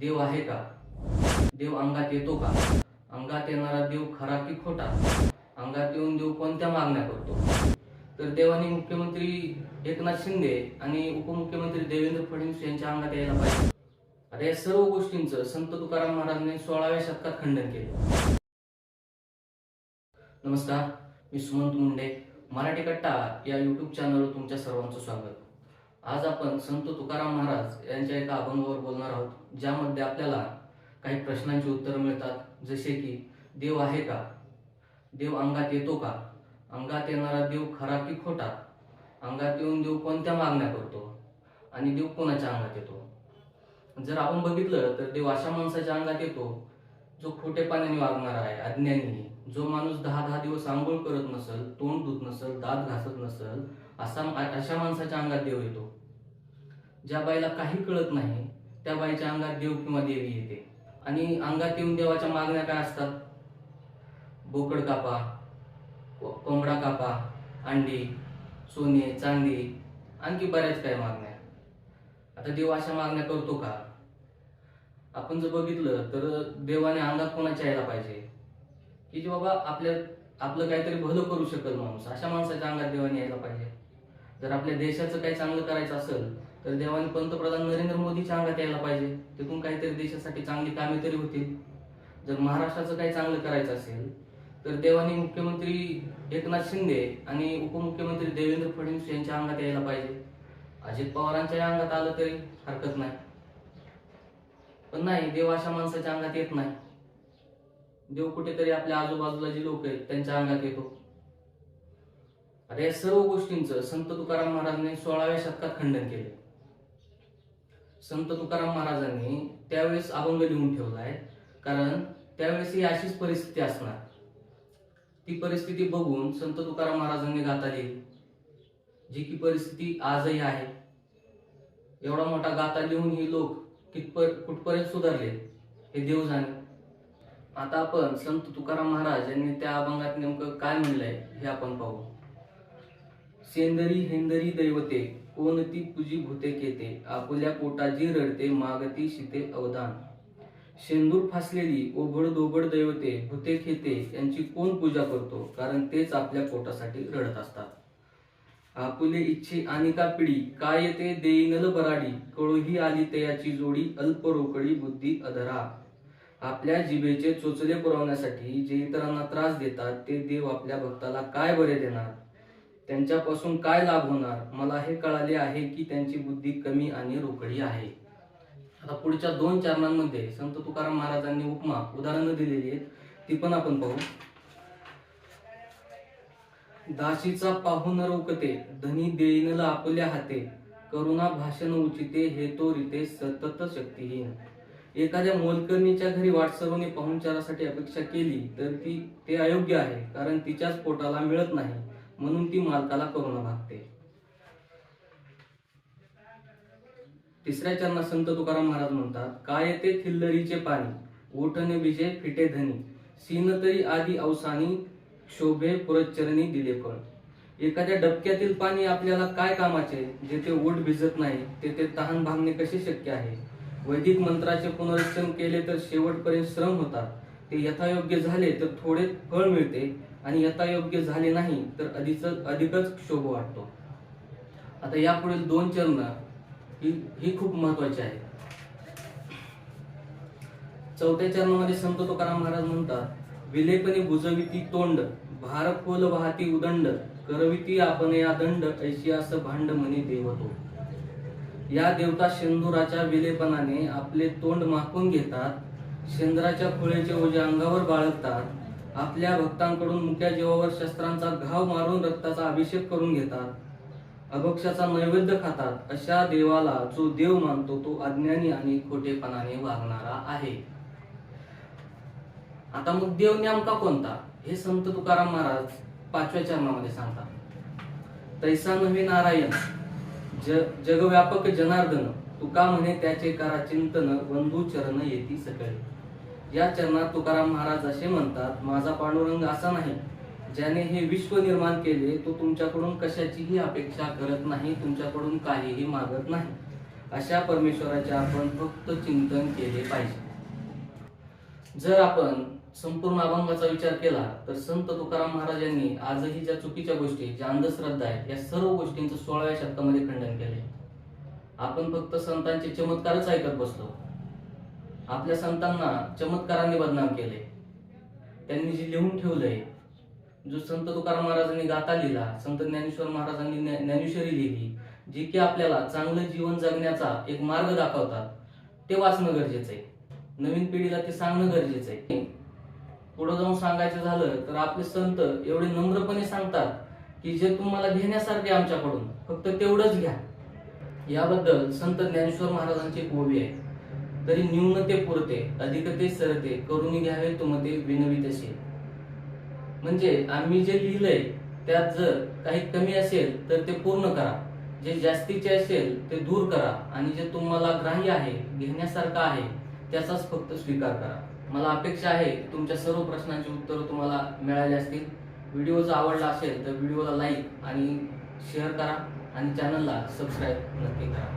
देव आहे का? देव अंगात येतो का? अंगात येणारा देव खरा की खोटा? अंगात येऊन देव कोणत्या मागण्या करतो? तर देवाने मुख्यमंत्री एकनाथ शिंदे आणि उपमुख्यमंत्री देवेंद्र फडणवीस यांच्या अंगात यायला पाहिजे. आता या सर्व गोष्टींचं संत तुकाराम महाराजांनी सोळाव्या शतकात खंडन केले. नमस्कार मी सुमंत मुंडे मराठी कट्टा या युट्यूब चॅनलवर तुमच्या सर्वांचं स्वागत. आज आपण संत तुकाराम महाराज यांच्या एका अभंगावर बोलणार आहोत ज्यामध्ये आपल्याला काही प्रश्नांची उत्तरं मिळतात. जसे की देव आहे का? देव अंगात येतो का? अंगात येणारा देव खरा की खोटा? अंगात येऊन देव कोणत्या मागण्या करतो? आणि देव कोणाच्या अंगात येतो? जर आपण बघितलं तर देव अशा माणसाच्या अंगात येतो जो खोटेपणाने वागणारा आहे अज्ञानी जो माणूस दहा दहा दिवस आंघोळ करत नसल तोंड धुत नसल दात घासत नसल असा अशा माणसाच्या अंगात देव येतो. ज्या बाईला काही कळत नाही त्या बाईच्या अंगात देव किंवा देवी येते. आणि अंगात येऊन देवाच्या मागण्या काय असतात? बोकड कापा कोंबडा कापा अंडी सोने चांदी आणखी बऱ्याच काही मागण्या. आता देव अशा मागण्या करतो का? आपण जर बघितलं तर देवाने अंगात कोणाच्या यायला पाहिजे? की जे बाबा आपल्या आपलं काहीतरी भलं करू शकल माणूस अशा माणसाच्या अंगात देवाने यायला पाहिजे. जर आपल्या देशाचं काही चांगलं करायचं असेल तर देवाने पंतप्रधान नरेंद्र मोदीच्या अंगात यायला पाहिजे. तिथून काहीतरी देशासाठी चांगली कामे तरी होतील. जर महाराष्ट्राचं काही चांगलं करायचं असेल तर देवाने मुख्यमंत्री एकनाथ शिंदे आणि उपमुख्यमंत्री देवेंद्र फडणवीस यांच्या अंगात यायला पाहिजे. अजित पवारांच्या अंगात आलं तरी हरकत नाही. पण नाही देव अशा माणसाच्या अंगात येत नाही. देव कुठेतरी आपल्या आजूबाजूला जे लोक आहेत त्यांच्या अंगात येतो. आता या सर्व गोष्टींचं संत तुकाराम महाराजांनी सोळाव्या शतकात खंडन केले. संत तुकाराम महाराजांनी त्यावेळेस अभंग लिहून ठेवलाय कारण त्यावेळेस ही अशीच परिस्थिती असणार. ती परिस्थिती बघून संत तुकाराम महाराजांनी गाता लिहिली. जी की परिस्थिती आजही आहे. एवढा मोठा गाता लिहून ही लोक कितपर कुठपर्यंत सुधारले हे देव जाणे. आता आपण संत तुकाराम महाराज यांनी त्या अभंगात नेमकं काय म्हणलंय हे आपण पाहू. सेंदरी हेंदरी दैवते. कोणती तुझी भूते केते? आपुल्या पोटाजी रडते मागती शिते अवदान शेंदूर फासलेली ओबड दोबड दैवते भूते खेते यांची कोण पूजा करतो? कारण तेच आपल्या पोटासाठी रडत असतात. आपुले इच्छे आणि का पिढी काय येते? देईनल बराडी कळूही आली तयाची जोडी अल्प रोकडी बुद्धी अधरा. आपल्या जिभेचे चोचले पुरवण्यासाठी जे इतरांना त्रास देतात ते देव आपल्या भक्ताला काय बरे देणार? त्यांच्यापासून काय लाभ होणार? मला हे कळाले आहे की त्यांची बुद्धी कमी आणि रोकडी आहे. आता पुढच्या दोन चरणांमध्ये संत तुकाराम महाराजांनी उपमा उदाहरणं दिलेली आहेत. ती पण आपण पाहू. दाशीचा पाहून रोकते धनी देईनला आपल्या हाते. करुणा भाषण उचिते हे तो रिते सतत शक्तीहीन. एखाद्या मोलकर्णीच्या घरी वाटसरूने पाहुणचारासाठी अपेक्षा केली तर ती ते अयोग्य आहे कारण तिच्याच पोटाला मिळत नाही. म्हणून ती मालकाला करुणा भागते. तिसऱ्या चरणात संत तुकाराम महाराज म्हणतात काय येते थिल्लरीचे पाणी ओठने विजय फिटे धनी सीन तरी आधी अवसानी क्षोभे पुरचरणी दिले फळ एखाद्या डबक्यातील पाणी आपल्याला काय कामाचे जेथे ओठ भिजत नाही तेथे तहान भागणे कसे शक्य आहे? वैदिक मंत्राचे पुनरुच्चारण केले तर शेवटपर्यंत श्रम होतात. ते यथायोग्य झाले तर थोडे फळ मिळते आणि यथायोग्य झाले नाही तर अधिक अधिकच शोभ वाटतो. आता यापुढील दोन चरण ही ही खूप महत्वाची आहे चौथ्या चरणामध्ये संत तुकाराम महाराज म्हणतात विलेपणी बुजविती तोंड भार खोल वाहती उदंड करविती आपण या दंड ऐशी असं भांड म्हणे देवतो. या देवता शेंदुराच्या विलेपणाने आपले तोंड माखून घेतात शेंद्राच्या खोळेचे ओझे अंगावर बाळगतात आपल्या भक्तांकडून मुक्या जीवावर शस्त्रांचा घाव मारून रक्ताचा अभिषेक करून घेतात. अभक्षाचा नैवेद्य खातात. अशा देवाला जो देव मानतो तो अज्ञानी आणि खोटेपणाने वागणारा आहे. आता मग देव नेमका कोणता? हे संत तुकाराम महाराज पाचव्या चरणामध्ये सांगतात. तैसा नव्हे नारायण ज जगव्यापक जनार्दन तुका म्हणे त्याचे करा चिंतन बंधू चरण येती सकळे या चरणात तुकाराम महाराज असे म्हणतात माझा पांडुरंग असा नाही ज्याने हे विश्व निर्माण केले तो तुमच्याकडून कशाचीही अपेक्षा करत नाही तुमच्याकडून काहीही मागत नाही. अशा परमेश्वराचे आपण फक्त चिंतन केले पाहिजे. जर आपण संपूर्ण अभंगाचा विचार केला तर संत तुकाराम महाराजांनी आजही ज्या चुकीच्या गोष्टी ज्या अंधश्रद्धा आहेत या सर्व गोष्टींचं सोळाव्या शतकामध्ये खंडन केले आपण फक्त संतांचे चमत्कारच ऐकत बसलो. आपल्या संतांना चमत्कारांनी बदनाम केले. त्यांनी जे लिहून ठेवलंय जो संत तुकाराम महाराजांनी गाथा लिहिला संत ज्ञानेश्वर महाराजांनी ज्ञानेश्वरी लिहिली जी की आपल्याला चांगलं जीवन जगण्याचा एक मार्ग दाखवतात ते वाचणं गरजेचं आहे. नवीन पिढीला ते सांगणं गरजेचं आहे. पुढे जाऊन सांगायचं झालं तर आपले संत एवढे नम्रपणे सांगतात की जे तुम्हाला घेण्यासारखे आमच्याकडून फक्त तेवढंच घ्या. याबद्दल संत ज्ञानेश्वर महाराजांची एक ओवी आहे. तरी न्यूनते पुरते अधिक ते सरते करून घ्यावे तुमते विनवी तसे म्हणजे आम्ही जे लिहिलंय त्यात जर काही कमी असेल तर ते पूर्ण करा. जे जास्तीचे असेल ते दूर करा. आणि जे तुम्हाला ग्राह्य आहे घेण्यासारखं आहे त्याचाच फक्त स्वीकार करा. मला अपेक्षा आहे तुमच्या सर्व प्रश्नांची उत्तरं तुम्हाला मिळाली असतील. व्हिडिओ जर आवडला असेल तर व्हिडिओला लाईक आणि शेअर करा. आणि चॅनलला सबस्क्राईब नक्की करा.